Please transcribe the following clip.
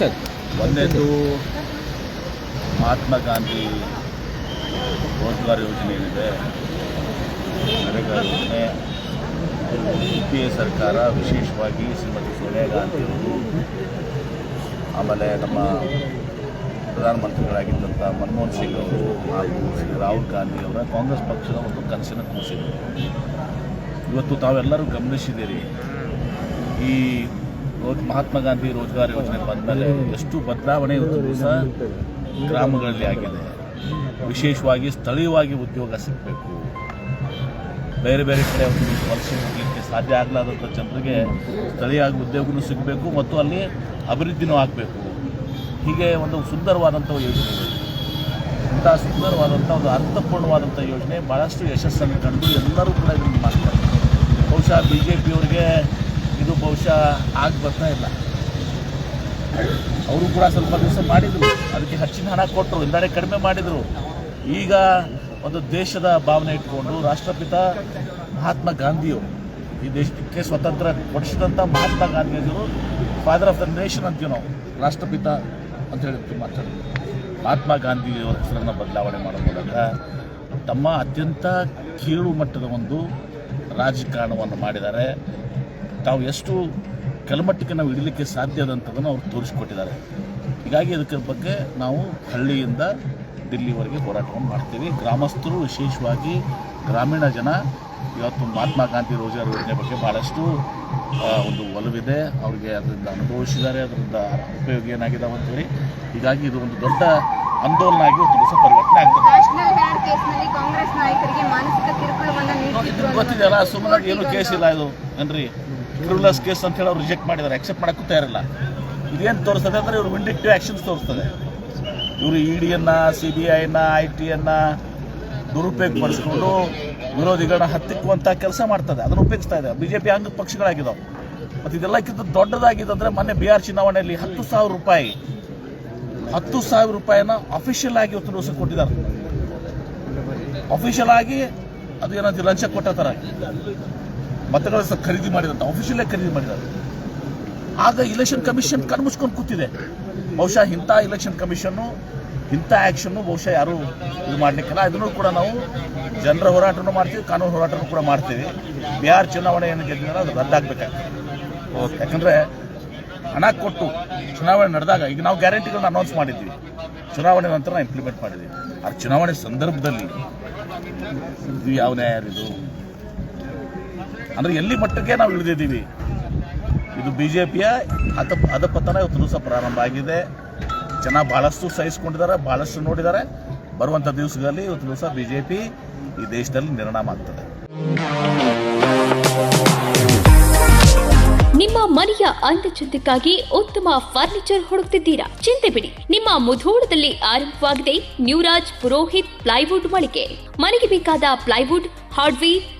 Sir ಒಂದೇದು ಮಹಾತ್ಮ ಗಾಂಧಿ ರೋಜ್ಗಾರ್ ಯೋಜನೆ ಏನಿದೆ, ನರೇಗಾ ಯೋಜನೆ ಯು ಪಿ ಎ ಸರ್ಕಾರ ವಿಶೇಷವಾಗಿ ಶ್ರೀಮತಿ ಸೋನಿಯಾ ಗಾಂಧಿ ಅವರು ಆಮೇಲೆ ನಮ್ಮ ಪ್ರಧಾನಮಂತ್ರಿಗಳಾಗಿದ್ದಂಥ ಮನಮೋಹನ್ ಸಿಂಗ್ ಅವರು ಹಾಗೂ ಶ್ರೀ ರಾಹುಲ್ ಗಾಂಧಿ ಅವರ ಕಾಂಗ್ರೆಸ್ ಪಕ್ಷದ ಒಂದು ಕನಸಿನ ಕೂಸಿದೆ ಇವತ್ತು ತಾವೆಲ್ಲರೂ ಗಮನಿಸಿದ್ದೀರಿ, ಈ ಮಹಾತ್ಮ ಗಾಂಧಿ ರೋಜ್ಗಾರ್ ಯೋಜನೆ ಬಂದಮೇಲೆ ಎಷ್ಟು ಬದಲಾವಣೆ ಇವತ್ತು ಸಹ ಗ್ರಾಮಗಳಲ್ಲಿ ಆಗಿದೆ. ವಿಶೇಷವಾಗಿ ಸ್ಥಳೀಯವಾಗಿ ಉದ್ಯೋಗ ಸಿಗಬೇಕು. ಬೇರೆ ಬೇರೆ ಕಡೆ ವಲಸೆ ಹೋಗಲಿಕ್ಕೆ ಸಾಧ್ಯ ಆಗಲಾದಂಥ ಜನರಿಗೆ ಸ್ಥಳೀಯವಾಗಿ ಉದ್ಯೋಗನೂ ಸಿಗಬೇಕು ಮತ್ತು ಅಲ್ಲಿ ಅಭಿವೃದ್ಧಿನೂ ಆಗಬೇಕು. ಹೀಗೆ ಒಂದು ಸುಂದರವಾದಂಥ ಯೋಜನೆ ಇಂಥ ಸುಂದರವಾದಂಥ ಒಂದು ಅರ್ಥಪೂರ್ಣವಾದಂಥ ಯೋಜನೆ ಭಾಳಷ್ಟು ಯಶಸ್ಸನ್ನು ಕಂಡು ಎಲ್ಲರೂ ಕೂಡ ಇದನ್ನು ಮಾಡ್ತಾರೆ. ಬಹುಶಃ ಬಿ ಜೆ ಪಿಯವರಿಗೆ ಇದು ಬಹುಶಃ ಆಗಿ ಇಲ್ಲ. ಅವರು ಕೂಡ ಸ್ವಲ್ಪ ದಿವಸ ಮಾಡಿದರು. ಅದಕ್ಕೆ ಹೆಚ್ಚಿನ ಹಣ ಕೊಟ್ಟರು ಹಿಂದಾಡೆ ಕಡಿಮೆ ಮಾಡಿದರು. ಈಗ ಒಂದು ದೇಶದ ಭಾವನೆ ಇಟ್ಕೊಂಡು ರಾಷ್ಟ್ರಪಿತ ಮಹಾತ್ಮ ಗಾಂಧಿಯವರು ಈ ದೇಶಕ್ಕೆ ಸ್ವತಂತ್ರ ಕೊಡಿಸಿದಂಥ ಮಹಾತ್ಮ ಗಾಂಧಿಯವರು ಫಾದರ್ ಆಫ್ ದ ನೇಷನ್ ಅಂತೀವಿ ನಾವು, ರಾಷ್ಟ್ರಪಿತ ಅಂತ ಹೇಳಿ ಮಾತಾಡಿದ್ರು ಮಹಾತ್ಮ ಗಾಂಧಿಯವರ ಹೆಸರನ್ನು ಬದಲಾವಣೆ ಮಾಡೋ ಮೂಲಕ ತಮ್ಮ ಅತ್ಯಂತ ಕೀಳು ಮಟ್ಟದ ಒಂದು ರಾಜಕಾರಣವನ್ನು ಮಾಡಿದ್ದಾರೆ. ತಾವು ಎಷ್ಟು ಕೆಲಮಟ್ಟಕ್ಕೆ ನಾವು ಇಡಲಿಕ್ಕೆ ಸಾಧ್ಯ ಅದಂಥದನ್ನು ಅವ್ರು ತೋರಿಸ್ಕೊಟ್ಟಿದ್ದಾರೆ. ಹೀಗಾಗಿ ಅದಕ್ಕೆ ಬಗ್ಗೆ ನಾವು ಹಳ್ಳಿಯಿಂದ ದಿಲ್ಲಿವರೆಗೆ ಹೋರಾಟವನ್ನು ಮಾಡ್ತೀವಿ. ಗ್ರಾಮಸ್ಥರು ವಿಶೇಷವಾಗಿ ಗ್ರಾಮೀಣ ಜನ ಇವತ್ತು ಮಹಾತ್ಮ ಗಾಂಧಿ ರೋಜ್ಗಾರ್ ಯೋಜನೆ ಬಗ್ಗೆ ಭಾಳಷ್ಟು ಒಂದು ಒಲವಿದೆ. ಅವರಿಗೆ ಅದರಿಂದ ಅನುಭವಿಸಿದ್ದಾರೆ ಅದರಿಂದ ಉಪಯೋಗ ಏನಾಗಿದೆ ಅಂತೇಳಿ ಹೀಗಾಗಿ ಇದು ಒಂದು ದೊಡ್ಡ ಆಂದೋಲನ ಆಗಿ ಒಂದು ಹೊಸ ಪರಿವರ್ತನೆ ಆಗ್ತದೆ. ಗೊತ್ತಿದೆಯಲ್ಲ ಸುಮ್ಮನೆ ಏನು ಕೇಸ್ ಇಲ್ಲ ಇದು. ಏನ್ರಿ? ಕ್ರಿಮಿನಲ್ಸ್ ಕೇಸ್ ಅಂತ ಹೇಳಿ ಅವ್ರು ರಿಜೆಕ್ಟ್ ಮಾಡಿದ್ದಾರೆ. ಅಕ್ಸೆಪ್ಟ್ ಮಾಡೋಕ್ಕೂ ತಯಾರಿಲ್ಲ. ಇದೇನು ತೋರಿಸ್ತದೆ ಅಂದರೆ ಇವರು ವಿಂಡಿಕ್ಟಿವ್ ಆ್ಯಕ್ಷನ್ಸ್ ತೋರಿಸ್ತದೆ. ಇವರು ಇ ಡಿಯನ್ನು ಸಿ ಬಿ ಐನ ಐ ಟಿಯನ್ನು ದುರುಪಯೋಗಪಡಿಸ್ಕೊಂಡು ವಿರೋಧಿಗಳನ್ನ ಹತ್ತಿಕ್ಕುವಂಥ ಕೆಲಸ ಮಾಡ್ತದೆ. ಅದನ್ನು ಉಪಯೋಗಿಸ್ತಾ ಇದೆ. ಬಿ ಜೆ ಪಿ ಅಂಗ ಪಕ್ಷಗಳಾಗಿದ್ದಾವೆ ಮತ್ತು ಇದೆಲ್ಲಕ್ಕಿಂತ ದೊಡ್ಡದಾಗಿದ್ದಂದರೆ ಮೊನ್ನೆ ಬಿಹಾರ್ ಚುನಾವಣೆಯಲ್ಲಿ ಹತ್ತು ಸಾವಿರ ರೂಪಾಯಿ, ಹತ್ತು ಸಾವಿರ ರೂಪಾಯಿನ ಅಫಿಷಿಯಲ್ ಆಗಿ ಇವತ್ತು ದಿವಸ ಕೊಟ್ಟಿದ್ದಾರೆ. ಅಫಿಷಿಯಲ್ ಆಗಿ ಅದು ಏನಂತ ಲಂಚ ಕೊಟ್ಟ ಥರ ಮತಗಳ ಖರೀದಿ ಮಾಡಿದಂತ ಅಫಿಷಿಯಲ್ಲೇ ಖರೀದಿ ಮಾಡಿದ್ದಾರೆ. ಆಗ ಇಲೆಕ್ಷನ್ ಕಮಿಷನ್ ಕಣ್ಮುಚ್ಕೊಂಡು ಕೂತಿದೆ. ಬಹುಶಃ ಇಂಥ ಇಲೆಕ್ಷನ್ ಕಮಿಷನ್ನು ಇಂಥ ಆ್ಯಕ್ಷನ್ನು ಬಹುಶಃ ಯಾರು ಇದು ಮಾಡಲಿಕ್ಕಿಲ್ಲ. ಇದನ್ನು ಕೂಡ ನಾವು ಜನರ ಹೋರಾಟನೂ ಮಾಡ್ತೀವಿ ಕಾನೂನು ಹೋರಾಟನೂ ಕೂಡ ಮಾಡ್ತೀವಿ. ಬಿಹಾರ್ ಚುನಾವಣೆ ಏನು ಗೆದ್ದಿಲ್ಲ ಅದು ರದ್ದಾಗಬೇಕಾಗ್ತದೆ. ಯಾಕಂದರೆ ಹಣ ಕೊಟ್ಟು ಚುನಾವಣೆ ನಡೆದಾಗ ಈಗ ನಾವು ಗ್ಯಾರಂಟಿಗಳನ್ನ ಅನೌನ್ಸ್ ಮಾಡಿದ್ವಿ ಚುನಾವಣೆ ನಂತರ ನಾವು ಇಂಪ್ಲಿಮೆಂಟ್ ಮಾಡಿದ್ವಿ ಆ ಚುನಾವಣೆ ಸಂದರ್ಭದಲ್ಲಿ ಯಾವ ನ್ಯಾಯ ಇದು? ಅಂದರೆ ಎಲ್ಲಿ ಮಟ್ಟಕ್ಕೆ ನಾವು ಇಳಿದಿದ್ದೀವಿ? ಇದು ಬಿ ಜೆ ಪಿಯ ಅದ ಅಧಪತನ ಇವತ್ತು ದಿವಸ ಪ್ರಾರಂಭ ಆಗಿದೆ. ಜನ ಬಹಳಷ್ಟು ಸಹಿಸ್ಕೊಂಡಿದ್ದಾರೆ, ಬಹಳಷ್ಟು ನೋಡಿದ್ದಾರೆ. ಬರುವಂಥ ದಿವಸಗಳಲ್ಲಿ ಇವತ್ತು ದಿವಸ ಬಿ ಜೆ ಪಿ ಈ ದೇಶದಲ್ಲಿ ನಿರ್ಣಾಮ ಆಗ್ತದೆ ನಿಮ್ಮ ಮನೆಯ ಅಂದಚಂದಕ್ಕಾಗಿ ಉತ್ತಮ ಫರ್ನಿಚರ್ ಹುಡುಕ್ತಿದ್ದೀರಾ? ಚಿಂತೆ ಬಿಡಿ. ನಿಮ್ಮ ಮುಧೋಳದಲ್ಲಿ ಆರಂಭವಾಗಿದೆ ನ್ಯೂರಾಜ್ ಪುರೋಹಿತ್ ಪ್ಲೈವುಡ್ ಮಳಿಗೆ. ಮನೆಗೆ ಬೇಕಾದ ಪ್ಲೈವುಡ್, ಹಾರ್ಡ್ವೇರ್